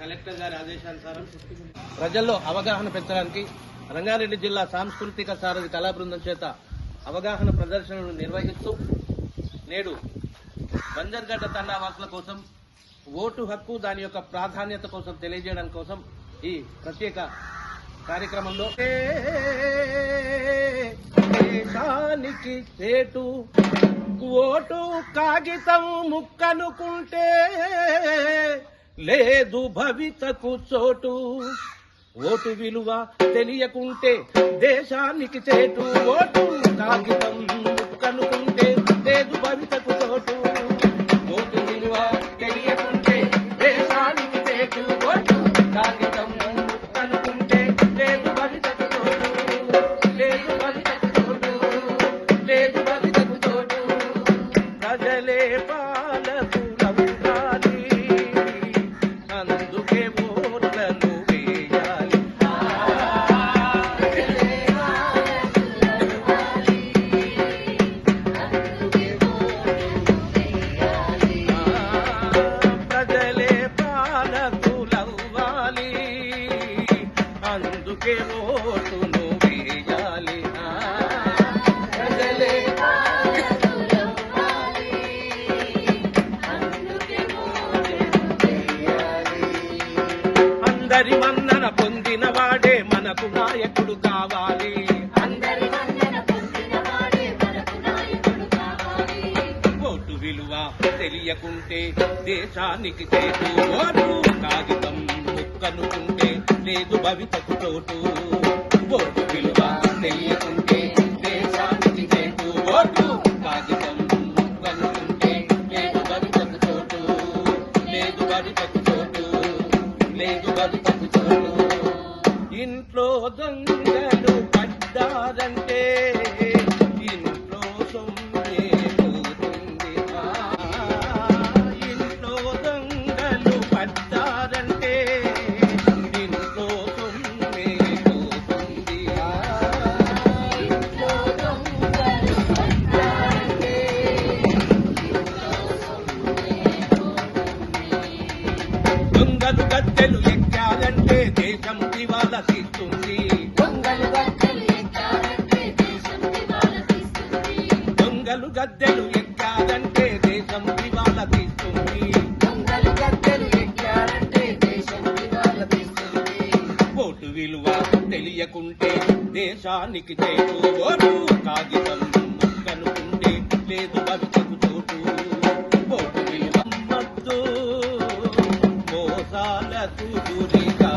Collector గారి ఆదేశానుసారం ప్రజల్లో అవగాహన పెంచడానికి రంగారెడ్డి జిల్లా సాంస్కృతిక సారథి కళా బృందం చేత అవగాహన ప్రదర్శనను నిర్వహిస్తూ నేడు బంజర్గడ్డ తండావాసుల కోసం ఓటు హక్కు దాని యొక్క ప్రాధాన్యత కోసం తెలియజేయడం కోసం ఈ ప్రత్యేక కార్యక్రమంలో దేశానికి చేటు ఓటు కాగితం ముక్కనుకుంటే లేదు భవితకు చోటు. ఓటు విలువ తెలియకుంటే దేశానికి చేటు. ఓటు కాగితం కనుకుంటే లేదు భవితకు చోటు. ఓటు విలువ తెలియకుంటే దేశానికి చేటు. ఓటు కాగితం కనుకుంటే లేదు భవితకు చోటు. లేదు భవితకు చోటు. లేదు భవితకు చోటు. ప్రజలే అందుకే ఓటును వేయాలి. అందరి వందన పొందిన వాడే మనకు నాయకుడు కావాలి. ఓటు విలువ తెలియకుంటే దేశానికి చేతు కాగితం ముక్కనుకుంటే లేదు భవితకు చోటు. ఓటు విలువ తెలియకుంటే దేశానికి చేటు. ఓటు కాగితం కనుకుంటే లేదు భవితకు చోటు. లేదు భవితకు చోటు. లేదు భవితకు చోటు. ఇంట్లో దొంగలు పడ్డారంటే దొంగలు గద్దెలు ఎక్కాలంటే దేశం దివాలా తీస్తుంది. దొంగలు గద్దెలు ఎక్కాలంటే దేశం దివాలా తీస్తుంది. ఓటు విలువ తెలియకుంటే దేశానికి ఓటు కాగితం. ఓటు విలువ మద్దు మోసాలకు గురిగా